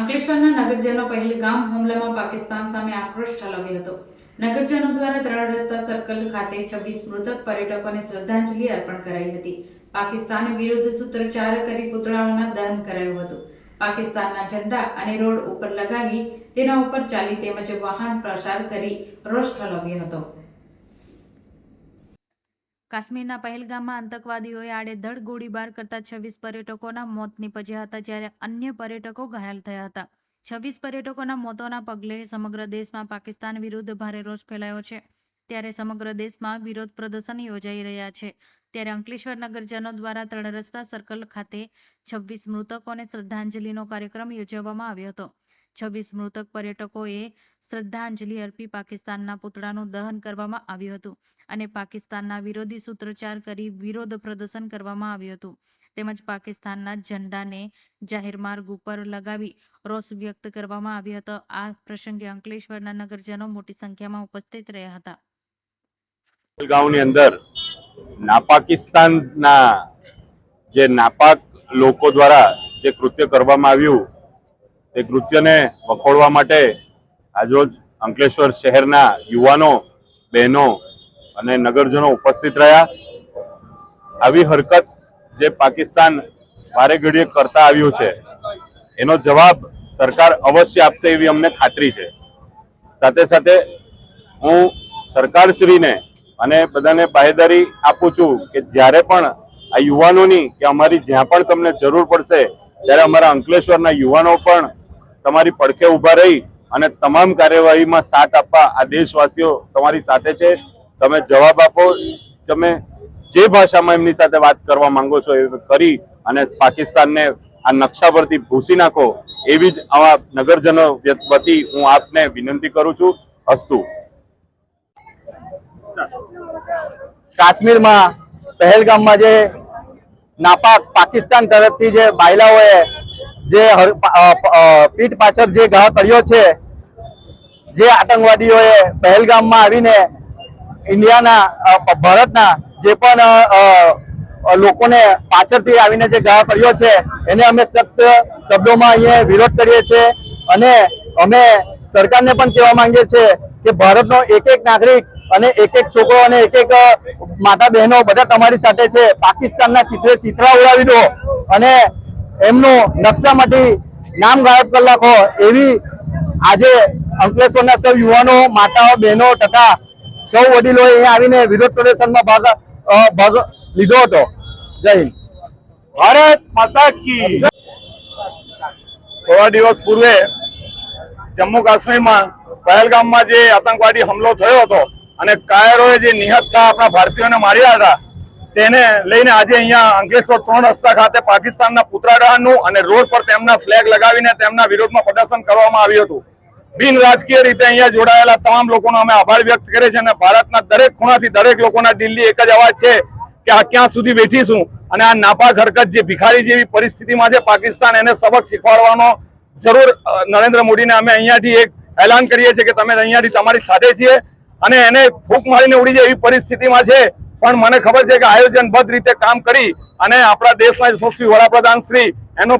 અંકલેશ્વરના નગરજનો પહેલગામ હુમલામાં પાકિસ્તાન સામે આક્રોશ ઠાલવ્યો હતો. નગરજનો દ્વારા ત્રણ રસ્તા સર્કલ ખાતે છવ્વીસ મૃતક પર્યટકોને શ્રદ્ધાંજલિ અર્પણ કરાઈ હતી. પાકિસ્તાન વિરુદ્ધ સૂત્રોચ્ચાર કરી પુતળાઓના દહન કરાયું હતું. પાકિસ્તાનના ઝંડા અને રોડ ઉપર લગાવી તેના ઉપર ચાલી તેમજ વાહન પ્રસાર કરી રોષ ઠાલવ્યો હતો. કાશ્મીરના પહેલગામમાં આતંકવાદીઓએ આડેધડ ગોળીબાર કરતા છવ્વીસ પર્યટકોના મોત નીપજ્યા હતા, જ્યારે અન્ય પર્યટકો ઘાયલ થયા હતા. છવ્વીસ પર્યટકોના મોતોના પગલે સમગ્ર દેશમાં પાકિસ્તાન વિરુદ્ધ ભારે રોષ ફેલાયો છે. ત્યારે સમગ્ર દેશમાં વિરોધ પ્રદર્શન યોજાઈ રહ્યા છે. ત્યારે અંકલેશ્વર નગરજનો દ્વારા ત્રણ રસ્તા સર્કલ ખાતે છવ્વીસ મૃતકોને શ્રદ્ધાંજલિનો કાર્યક્રમ યોજવામાં આવ્યો હતો. છવ્વીસ મૃતક પર્યટકોએ શ્રદ્ધાંજલિ અર્પી પાકિસ્તાનના પુતળાનું દહન કરવામાં આવ્યું હતું અને પાકિસ્તાનના વિરોધી સૂત્રોચ્ચાર કરી વિરોધ પ્રદર્શન કરવામાં આવ્યું હતું. તેમજ પાકિસ્તાનના ઝંડાને જાહેર માર્ગ ઉપર લગાવી રોષ વ્યક્ત કરવામાં આવ્યો હતો. આ પ્રસંગે અંકલેશ્વરના નગરજનો મોટી સંખ્યામાં ઉપસ્થિત રહ્યા હતા. ગામની અંદર નાપાકિસ્તાનના જે નાપાક લોકો દ્વારા જે કૃત્ય કરવામાં આવ્યું તે કૃત્યને વખોડવા માટે આજરોજ અંકલેશ્વર શહેરના યુવાનો, બહેનો અને નગરજનો ઉપસ્થિત રહ્યા. આવી હરકત જે પાકિસ્તાન વારે ઘડીએ કરતા આવ્યું છે, એનો જવાબ સરકાર અવશ્ય આપશે એવી અમને ખાતરી છે. સાથે સાથે હું સરકારશ્રીને અને બધાને બાહેદારી આપું છું કે જ્યારે પણ આ યુવાનોની કે અમારી જ્યાં પણ તમને જરૂર પડશે, ત્યારે અમારા અંકલેશ્વરના યુવાનો પણ તમારી પડખે ઊભા રહી અને તમામ કાર્યવાહીમાં સાથ આપવા આ દેશવાસીઓ તમારી સાથે છે. તમે જવાબ આપો, તમે જે ભાષામાં એમની સાથે વાત કરવા માંગો છો એ કરી અને પાકિસ્તાનને આ નકશા પરથી ભૂસી નાખો એવી જ આવા નગરજનો વતી હું આપને વિનંતી કરું છું. અસ્તુ. કાશ્મીરમાં પહેલગામમાં જે નાપાક પાકિસ્તાન તરફથી જે બાયલાઓએ જે પીઠ પાછળ જે ઘા કર્યો છે, જે આતંકવાદીઓએ પહેલગામમાં આવીને ઇન્ડિયાના ભારતના જે પણ લોકોને પાછળથી આવીને જે ઘા કર્યો છે, એને અમે સખ્ત શબ્દોમાં અહીંયા વિરોધ કરીએ છીએ અને અમે સરકારને પણ કહેવા માંગીએ છીએ કે ભારતનો એક એક નાગરિક અને એક એક છોકરો અને એક એક માતા બહેનો બધા તમારી સાથે છે. પાકિસ્તાનના ચિત્રે ચિત્રા ઉડાવી દો અને એમનું નકશામાંથી નામ ગાયબ કરી નાખો એવી આજે અંકલેશ્વરના સૌ યુવાનો, માતાઓ, બહેનો તથા સૌ વડીલોએ અહીંયા આવીને વિરોધ પ્રદર્શનમાં ભાગ ભાગ લીધો હતો. જય હિન્દ. ભારત માતા કી. થોડા દિવસ પૂર્વે જમ્મુ કાશ્મીરમાં પહેલગામમાં જે આતંકવાદી હુમલો થયો હતો અને કાયરોએ જે નિહતતા આપણા ભારતીયોને માર્યા હતા તેને લઈને આજે અહીંયા અંકલેશ્વર ત્રણ રસ્તા ખાતે પાકિસ્તાનના પુતરાડાનું અને રોડ પર તેમના ફ્લેગ લગાવીને તેમના વિરોધમાં પ્રદર્શન કરવામાં આવ્યું હતું. બિન રાજકીય રીતે અહીંયા જોડાયેલા તમામ લોકોનો અમે આભાર વ્યક્ત કરીએ છીએ અને ભારતના દરેક ખૂણાથી દરેક લોકોના દિલ્હી એક જ અવાજ છે કે આ ક્યાં સુધી બેઠીશું? અને આ નાપાક હરકત જે ભિખારી જેવી પરિસ્થિતિમાં છે, પાકિસ્તાન એને સબક શીખવાડવાનો જરૂર નરેન્દ્ર મોદીને અમે અહીંયાથી એક એલાન કરીએ છીએ કે તમે અહીંયાથી તમારી સાથે છીએ અને એને ફૂંક મારીને ઉડી જાય એવી પરિસ્થિતિમાં છે. પણ મને ખબર છે કે આયોજનબદ્ધ રીતે કામ કરી અને આપણા દેશના યશસ્વી વડાપ્રધાન શ્રી એનો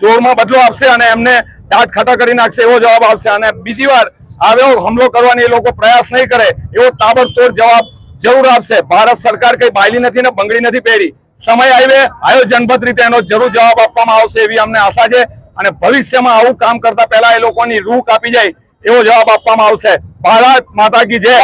જોરમાં બદલો આપશે અને એમને દાંત ખાટા કરી નાખશે એવો જવાબ આપશે. અને બીજી વાર આવ્યો હુમલો કરવાની એ લોકો પ્રયાસ નહીં કરે એવો તાબડતોડ જવાબ જરૂર આપશે. ભારત સરકાર કઈ બાયલી નથી ને બંગડી નથી પહેરી. સમય આવે આયોજનબદ્ધ રીતે એનો જરૂર જવાબ આપવામાં આવશે એવી અમને આશા છે. અને ભવિષ્યમાં આવું કામ કરતા પહેલા એ લોકોની રૂહ કાપી જાય એવો જવાબ આપવામાં આવશે. ભારત માતા કી જય.